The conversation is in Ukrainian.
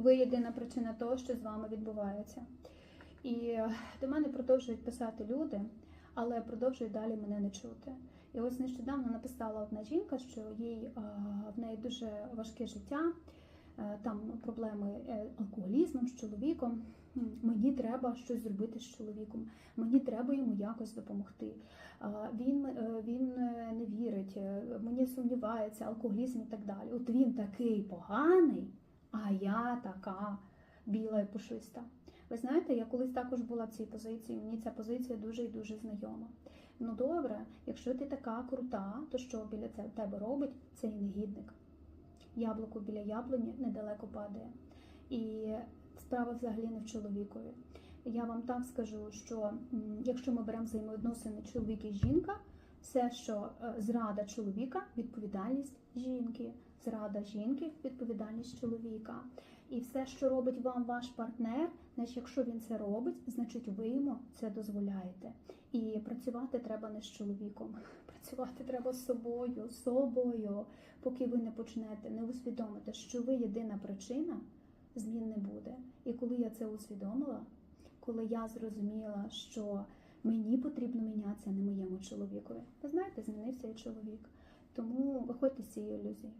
Ви єдина причина того, що з вами відбувається. І до мене продовжують писати люди, але продовжують далі мене не чути. І ось нещодавно написала одна жінка, що їй в неї дуже важке життя, е, там проблеми е, алкоголізмом з чоловіком. Мені треба щось зробити з чоловіком, мені треба йому якось допомогти. Він, е, він не вірить, мені сумнівається, алкоголізм і так далі. От він такий поганий, а я така біла і пушиста. Ви знаєте, я колись також була в цій позиції, мені ця позиція дуже і дуже знайома. Ну добре, якщо ти така крута, то що біля тебе робить цей негідник? Яблуко біля яблуні недалеко падає. І справа взагалі не в чоловікові. Я вам так скажу, що якщо ми беремо взаємовідносини чоловік і жінка, все, що е, зрада чоловіка, відповідальність жінки, зрада жінки, відповідальність чоловіка. І все, що робить вам ваш партнер, значить, якщо він це робить, значить ви йому це дозволяєте. І працювати треба не з чоловіком, працювати треба з собою, з собою, поки ви не почнете, не усвідомите, що ви єдина причина, змін не буде. І коли я це усвідомила, коли я зрозуміла, що мені потрібно мінятися, а не моєму чоловікові, ви знаєте, змінився і чоловік. Тому виходьте з цієї ілюзії.